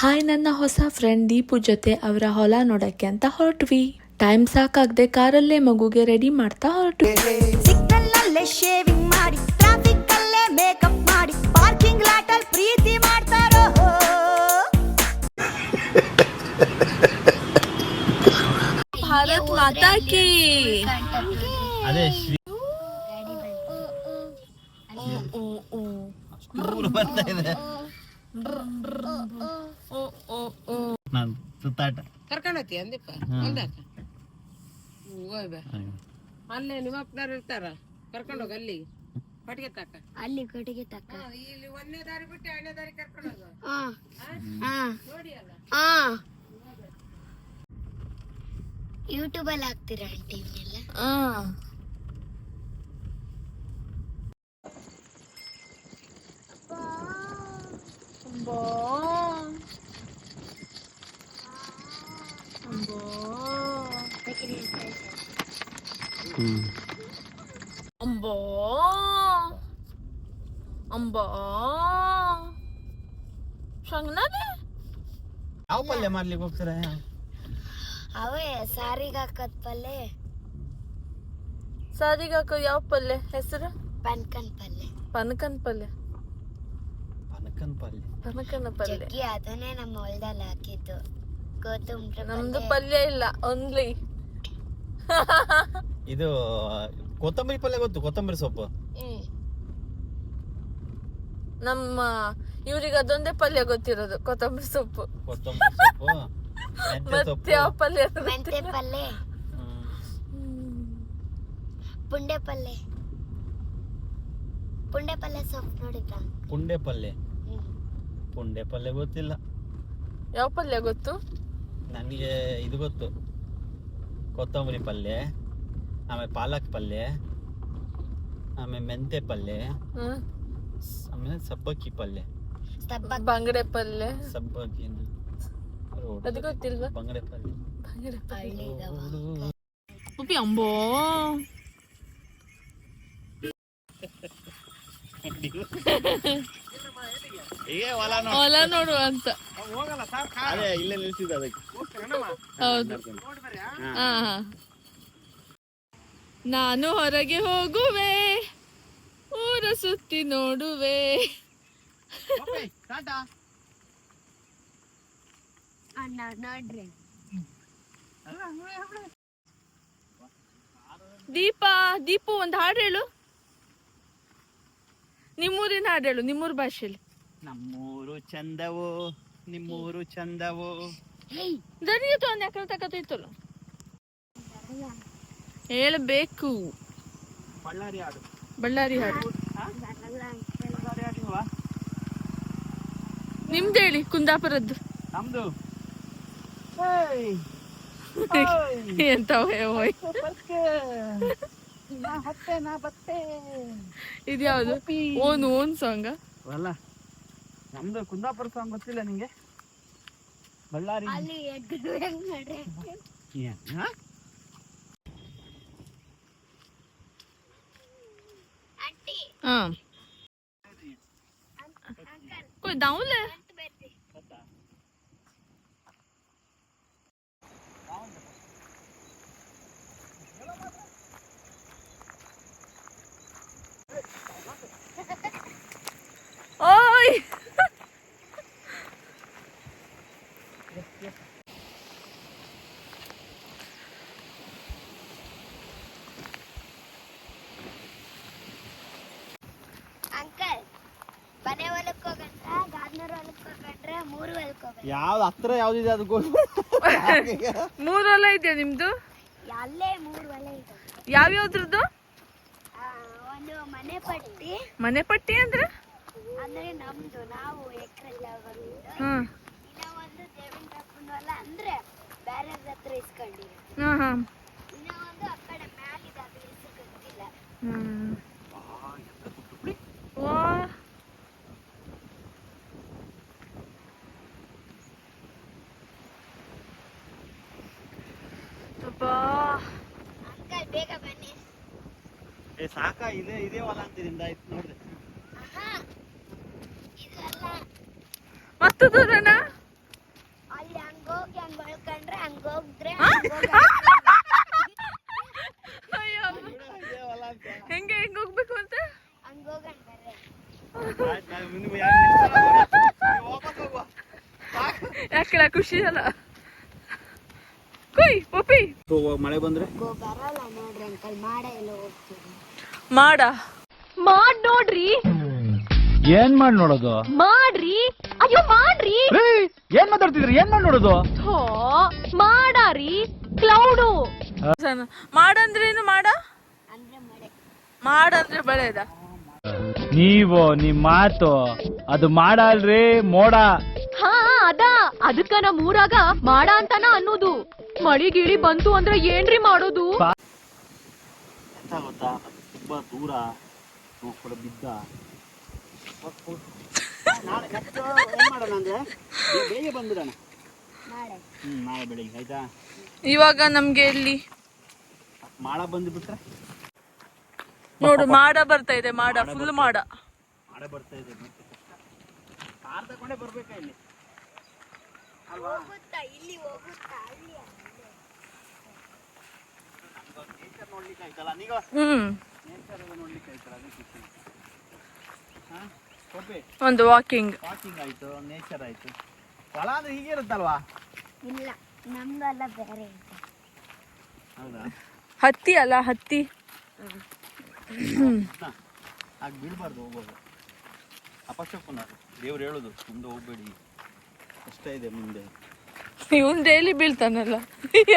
Hi ನನ್ನ ಹೊಸ friend Deepu ಜೊತೆ ಅವರ ಹೊಲ ನೋಡಕ್ಕೆ ಅಂತ ಹೊರಟ್ವಿ. ಟೈಮ್ ಸಾಕಾಗದೆ ಕಾರಲ್ಲೇ ಮಗುಗೆ ರೆಡಿ ಮಾಡ್ತಾ ಹೊರಟ್ವಿ ಶೇವಿಂಗ್ ಮಾಡಿ ಟ್ರಾಫಿಕ್ ಅಲ್ಲೇ ಮೇಕಪ್ ಮಾಡಿ ಪಾರ್ಕಿಂಗ್ ಲಾಟ್ ಅಲ್ಲಿ ಪ್ರೀತಿ ಮಾಡ್ತಾರೋ ಭಾರತ್ ಮಾತಾ ಕಿ ಅದೇ ಬರ್ತಾ ಇದೆ. ನಾನು ಸುತ್ತಾಟ. ಕರ್ಕೊಂಡೋತಿ ಅಂದಿಪ್ಪ? ಹೊಲ್ದಾಕ? ಹೋಯ್ ಬಾ. ಅಲ್ಲೇ ನಿಮ್ಮ ಅಪ್ಪನವ್ರು ಇರ್ತಾರ? ಕರ್ಕೊಂಡೋಗ ಅಲ್ಲಿ. ಕಟ್ಟಿಗೆ ತಕ್ಕ ಅಲ್ಲಿ ಕಟ್ಟಿಗೆ ತಕ್ಕ ಹಾ, ಇಲ್ಲಿ ಒಂದನೇ ದಾರಿ ಬಿಟ್ಟು ಎರಡನೇ ದಾರಿ ಕರ್ಕೊಂಡೋಗ. ನೋಡಿ ಅಲ್ಲ ಯೂಟ್ಯೂಬ್ ಅಲ್ಲಿ ಹಾಕ್ತೀರಾ ಆಂಟಿ ಇವನ್ನೆಲ್ಲ ಅಂಬೋ ಅಂಬೋ ಶಂಗ್ನಾದೆ ಯಾವ ಪಲ್ಯ ಮಾಡ್ಲಿಕ್ಕೆ ಹೋಗ್ತೀರಾ ಅವೇ ಸಾರಿಗೆ ಹಾಕದ್ ಪಲ್ಲೆ ಸಾರಿಗಾಕ ಯಾವ ಪಲ್ಯ ಹೆಸರು ಪನ್ಕನ್ ಪಲ್ಲೆ ಪನಕನ್ ಪಲ್ಯ ಅನಕನ್ ಪಲ್ಯ ಪನಕನ ಪಲ್ಯ ಜಗ್ಗಿ ಅದನ್ನೇ ನಮ್ಮ ಹೊಲ್ದಲ್ಲಿ ಹಾಕಿದ್ದು. ಕೊತ್ತಂಬರಿ ನಮ್ದು ಪಲ್ಯ. ಇಲ್ಲ ಓನ್ಲಿ ಇದು ಕೊತ್ತಂಬರಿ ಪಲ್ಯ ಗೊತ್ತು ಕೊತ್ತಂಬರಿ ಸೊಪ್ಪು? ಹ್ಮ್. ನಮ್ಮ ಇವ್ರಿಗೆ ಅದೊಂದೇ ಪಲ್ಯ ಗೊತ್ತಿರೋದು ಕೊತ್ತಂಬರಿ ಸೊಪ್ಪು. ಕೊತ್ತಂಬರಿ ಸೊಪ್ಪು? ಮತ್ತೆ ಸೊಪ್ಪು? ಯಾವ ಪಲ್ಯ ಅದು ಮೆಂತೆ ಗೊತ್ತಿಲ್ಲ. ಪಲ್ಲೆ ಹ್ಮ್. ಪುಂಡೆ ಪಲ್ಲೆ ಪುಂಡೆ ಪಲ್ಲೆ ಸೊಪ್ಪು ನೋಡಿದ್ರ? ಪುಂಡೆ ಪಲ್ಯ. ಪುಂಡೆ ಪಲ್ಯ ಗೊತ್ತಿಲ್ಲ. ಯಾವ ಪಲ್ಯ ಗೊತ್ತು? ನನಗೆ ಇದು ಗೊತ್ತು. ಕೊತ್ತಂಬರಿ ಪಲ್ಯ ಆಮೇಲೆ ಪಾಲಕ್ ಪಲ್ಯ ಆಮೇಲೆ ಮೆಂತೆ ಪಲ್ಯ ಆಮೇಲೆ ಸಬ್ಬಕ್ಕಿ ಪಲ್ಯ. ಬಂಗಡೆ ಪಲ್ಯ. ಸಬ್ಬಕ್ಕಿ ಅದು ಗೊತ್ತಿಲ್ವಾ? ಬಂಗಡೆ ಪಲ್ಯ. ಬಂಗಡೆ ಪಲ್ಯ. ಉಪ್ಪಿ ಅಂಬೋ. ಹೊಲ ನೋಡು. ಅಂತ. ಅದೇ ಇಲ್ಲೇ ನಿಲ್ಸಿದ್ದು ಅದಕ್ಕೆ. ಹೌದು. ಹಾ. ಹಾ ನಾನು ಹೊರಗೆ ಹೋಗುವೆ ಊರ ಸುತ್ತಿ ನೋಡುವೆ. ಅಣ್ಣ ನೋಡ್ರಿ. ದೀಪ ದೀಪು ಒಂದು ಹಾಡು ಹೇಳು. ನಿಮ್ಮೂರಿನ ಹಾಡು ಹೇಳು ನಿಮ್ಮೂರ ಭಾಷೆಯಲ್ಲಿ ನಮ್ಮೂರು ಚಂದವೋ ನಿಮ್ಮೂರು ಚಂದವೋ. ದನಿಯತು ಒಂದು ಎಕರೆ ಇತ್ತಲ್ಲ? ಹೇಳಬೇಕು. ಬಳ್ಳಾರಿ ಹಾಡು. ಬಳ್ಳಾರಿ ಹಾಡು. ಬಳ್ಳಾರಿ ಹಾಡಿಲ್ವಾ ನಿಮ್ದು ಹೇಳಿ ಕುಂದಾಪುರದ್ದು. ನಮ್ದು. ಎಂತ ಹೋಯ್ ಇದ್ಯಾವುದು? ಓನ್ ಓನ್ ಸಾಂಗ್ ಅಲ್ಲ. ನಮ್ದು ಕುಂದಾಪುರ ಸಾಂಗ್ ಗೊತ್ತಿಲ್ಲ ನಿಂಗೆ? ಬಳ್ಳಾರಿ ಅಲ್ಲಿ ಎಡ್ಡು ಹೆಂಗ್ ಮಾಡ್ರಿ ಏನ ಯಾವ್ದು ಹತ್ರ ಯಾವ್ದಿದೆ ಅದು ಮೂರ್ ಹೊಲ ಇದೆಯಾ ನಿಮ್ದು? ಅಲ್ಲೇ ಮೂರು ಹೊಲ ಇದೆ. ಯಾವ್ಯಾವ್ದ್ರದ್ದು? ಆ, ಒಂದು ಮನೆ ಪಟ್ಟಿ. ಮನೆ ಪಟ್ಟಿ ಅಂದ್ರೆ? ಅಂದ್ರೆ ನಮ್ದು ನಾವು ಎಕರೆ ಜಾಗದಿಂದ ಹ್ಮ್ ಇನ್ನ ಒಂದು ದೇವೇಂದ್ರಪ್ಪನ ಹೊಲ ಅಂದ್ರೆ ಬೇರೆ ಹತ್ರ ಇಸ್ಕೊಂಡಿರ ಹಾ ಹಾ. ಇನ್ನ ಒಂದು ಆ ಕಡೆ ಮ್ಯಾಲಿದೆ ಅದು ಹೆಸರು ಗೊತ್ತಿಲ್ಲ ಹ್ಮ್. ಏ ಸಾಕ ಇದೆ ಹೊಲ ಅಂತಿರಿಂದ ಆಯ್ತು ನೋಡ್ರಿ. ಮತ್ತು ಹಂಗ ಹೆಂಗೆ ಹೆಂಗ್ ಹೋಗ್ಬೇಕು ಅಂತ? ಯಾಕಲ್ಲ ಖುಷಿ ಅಲ್ಲ? ಕುಯ್ ಪಪ್ಪಿ. ಮಳೆ ಬಂದ್ರೆ? ಬರಲ್ಲ ನೋಡ್ರಿ ಅಂಕಲ್ ಮಾಡೇ ಎಲ್ಲ ಹೋಗ್ತೀವಿ ಮಾಡ. ಮಾಡ್ ನೋಡ್ರಿ. ಏನ್ ಮಾಡಿ ನೋಡೋದು? ಮಾಡ್ರಿ. ಅಯ್ಯೋ ಮಾಡ್ರಿ. ಏನ್ ಮಾತಾಡ್ತಿದ್ರಿ? ಏನ್ ಮಾಡಿ ನೋಡೋದು? ಥೋ ಮಾಡಾರಿ. ಕ್ಲೌಡು. ಸಣ್ಣ. ಮಾಡಂದ್ರೇನು ಮಾಡ? ಮಾಡಂದ್ರೆ ಬಳೆದ ನೀವು ನಿಮ್ ಮಾತು. ಅದು ಮಾಡಲ್ರಿ ಮೋಡ. ಹಾ ಅದ. ಅದಕ್ಕ ನಮ್ ಊರಾಗ ಮಾಡ ಅಂತಾನ ಅನ್ನೋದು. ಮಳಿ ಗಿಳಿ ಬಂತು ಅಂದ್ರೆ ಏನ್ರಿ ಮಾಡೋದು? ಎಂತ ಗೊತ್ತಾ? ತುಂಬಾ ದೂರ ಕೂಡ ಬಿದ್ದ. ನಾಳೆ ಏನ್ ಮಾಡೋಣ ಅಂದ್ರೆ? ಈಗ ಬೆಳಿಗ್ಗೆ ಬಂದ್ಬಿಡೋಣ. ನಾಳೆ. ಹ್ಮ್ ನಾಳೆ ಬೆಳಿಗ್ಗೆ ಆಯ್ತಾ? ಇವಾಗ ನಮ್ಗೆ ಇಲ್ಲಿ ಮಾಡ ಬಂದ್ಬಿಟ್ರೆ? ನೋಡು ಮಾಡ ಬರ್ತಾ ಇದೆ ಮಾಡ ಫುಲ್ ಮಾಡ. ಮಾಡ ಬರ್ತಾ ಇದೆ ಮತ್ತೆ ಕಾರ್ ತಗೊಂಡೇ ಬರ್ಬೇಕಾ ಇಲ್ಲಿ? ಹೋಗುತ್ತಾ? ಇಲ್ಲಿ ಹೋಗುತ್ತಾ? ಅಲ್ಲಿ ನೇಚರ್ ನೋಡ್ಲಿಕ್ಕೆ ಆಯ್ತಲ್ಲ ನೀವು ಹ್ಮ್. ಒಂದು ವಾಕಿಂಗ್ ವಾಕಿಂಗ್ ಆಯ್ತು ನೇಚರ್ ಆಯ್ತು. ಹೊಲ ಅಂದ್ರೆ ಹೀಗೆ ಇರುತ್ತಲ್ವಾ? ಇಲ್ಲ ನಮ್ದಲ್ಲ ಬೇರೆ ಇದೆ ಹೌದಾ? ಹತ್ತಿ ಅಲ್ಲ ಹತ್ತಿ. ಆಗ ಬೀಳ್ಬಾರ್ದು ಹೋಗೋದು ಅಪಶಕುನ ದೇವ್ರು ಹೇಳುದು ಮುಂದೆ ಹೋಗ್ಬೇಡಿ. ಅಷ್ಟೇ ಇದೆ ಮುಂದೆ. ಇವನ್ ಡೈಲಿ ಬೀಳ್ತಾನಲ್ಲ?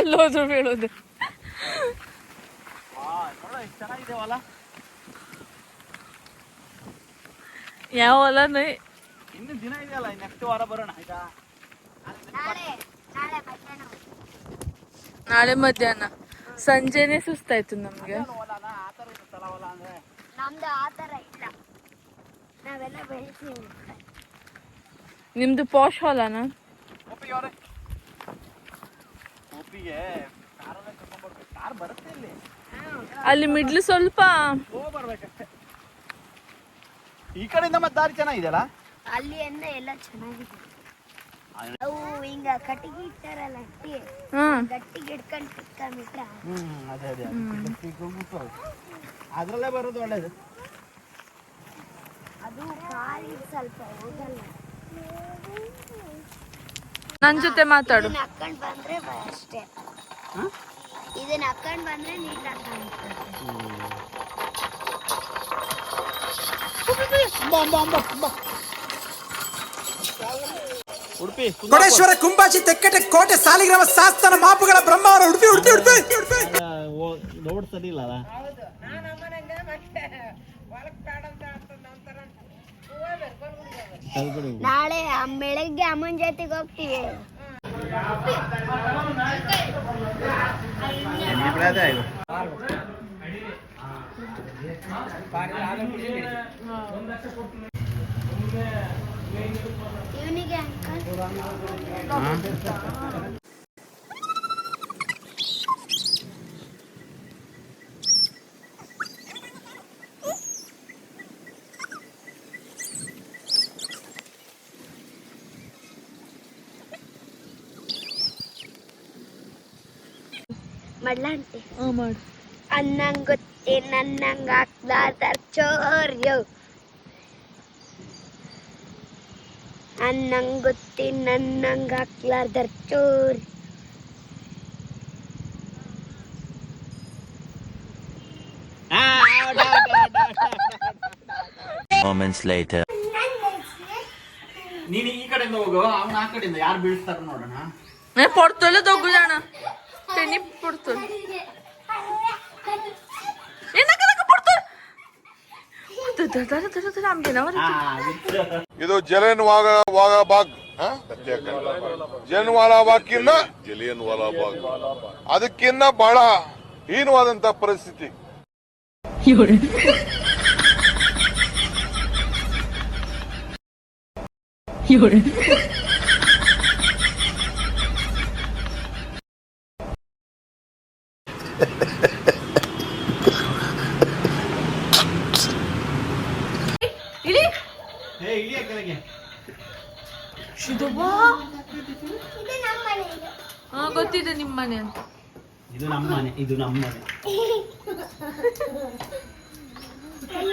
ಎಲ್ಲೋದ್ರು ಬೀಳೋದು. ಚೆನ್ನಾಗಿದೆ ಹೊಲ ಯಾವ ಹೊಲನೇ ಇನ್ನು ದಿನ ಇದೆಯಲ್ಲ ನೆಕ್ಸ್ಟ್ ವಾರ ಬರೋಣ ಆಯ್ತಾ? ನಾಳೆ ನಾಳೆ ಮಧ್ಯಾಹ್ನ. ಸಂಜೆನೆ ಸುಸ್ತಾಯ್ತು ನಮ್ಗೆ. ಆ ಥರ ಇಲ್ಲ. ನಾವೆಲ್ಲ ಬೆಳೆಸ್ತೀವಿ ನಿಮ್ದು ಪಾಶ್ ಹೊಲನ ಒಪ್ಪಿಗೆ ಅವ್ರೆ ಒಪ್ಪಿಗೆ ಕಾರಲ್ಲೇ ಕರ್ಕೊಂಡ್ಬರ್ಬೇಕು ಕಾರ್ ಬರುತ್ತೆ ಇಲ್ಲಿ ಅಲ್ಲಿ ಮಿಡ್ಲ್ ಸ್ವಲ್ಪ. ಈ ಕಡೆಯಿಂದ ಮತ್ತೆ ದಾರಿ ಚೆನ್ನಾಗಿದೆಯಲ್ಲ? ಅಲ್ಲಿ ಎಲ್ಲ ಎಲ್ಲ ಚೆನ್ನಾಗಿದೆ. ಅವು ಹಿಂಗ ಕಟ್ಟಿಗೆ ಇಟ್ಟಾರಲ್ಲ ಅಟ್ಟಿ ಹ್ಮ್ ಗಟ್ಟಿಗೆ ಹಿಡ್ಕೊಂಡು ಕಿತ್ಕೊಂಡ್ಬಿಟ್ರೆ? ಹ್ಮ್ ಅದೇ ಅದೇ ಅದ್ರಲ್ಲೇ ಬರೋದು ಒಳ್ಳೇದು. ಅದು ಖಾಲಿ ಸ್ವಲ್ಪ ಹೋಗಲ್ಲ. ನನ್ ಜೊತೆ ಮಾತಾಡು. ಬಂದ್ರೆ ಅಷ್ಟೇ. ಇದನ್ನ ಹಾಕೊಂಡ್ ಬಂದ್ರೆ ನೀಟ್ ಹಾಕೊಂಡ್ ಉಡುಪಿ ಕೊಡೇಶ್ವರ ಕುಂಬಾಜಿ ತೆಕ್ಕಟೆ ಕೋಟೆ ಸಾಲಿಗ್ರಾಮ ಶಾಸ್ತ್ರ ಮಾಪುಗಳ ಬ್ರಹ್ಮಾವರ ಉಡುಪಿ ಉಡುಪಿ ಉಡುಪಿ ಉಡುಪಿ ರೋಡ್ ಸರಿ ಇಲ್ಲ ಅಲ್ಲ ನಾನು ಅಮ್ಮನಂಗ ಮತ್ತೆ ಹೊಲಕ್ ಕಾಡಂತ ಆಗ್ತದ ನಂತರ ಹೋಗ್ಬೇಕು ನಾಳೆ ಆ ಬೆಳಗ್ಗೆ ಅಮ್ಮನ ಜೊತೆಗೆ ಹೋಗ್ತೀವಿ ఎన్ని పడతా ఈవినింగ్ అంకల్ ಮಾಡ್ಲಾ ಅಂತೆ ಮಾಡು ಅನ್ನಂಗ್ ಗೊತ್ತೇ ನನ್ನಂಗ್ ಹಾಕ್ಲಾರ್ದಾರ್ ಚೋರ್ಯೋ ಅನ್ನಂಗ್ ಗೊತ್ತೇ ನನ್ನಂಗ್ ಹಾಕ್ಲಾರ್ದಾರ್ ಚೋರ್ Moments later. ನೀನು ಈ ಕಡೆಯಿಂದ ಹೋಗು ಅವ್ನು ಆ ಕಡೆಯಿಂದ ಯಾರು ಬೀಳ್ತಾರ ನೋಡೋಣ. ಏ ಪಡ್ತಲ್ಲ ದರ ದರ ಇದು ಜಲನ್ ವಾಗ ವಾಗ ಬಾಗ್ ಜಲನ್ ವಾಲಾ ಬಾಗ್ಕಿನ್ನ ಜಲಿಯನ್ ವಾಲಾ ಬಾಗ್. ಅದಕ್ಕಿನ್ನ ಬಹಳ ಹೀನವಾದಂತ ಪರಿಸ್ಥಿತಿ. ಇಳಿ ಹಾ ಗೊತ್ತಿದೆ ನಿಮ್ಮ ಮನೆ ಅಂತ. ಇದು ನಮ್ಮ ಮನೆ ಇದು ನಮ್ಮ ಮನೆ.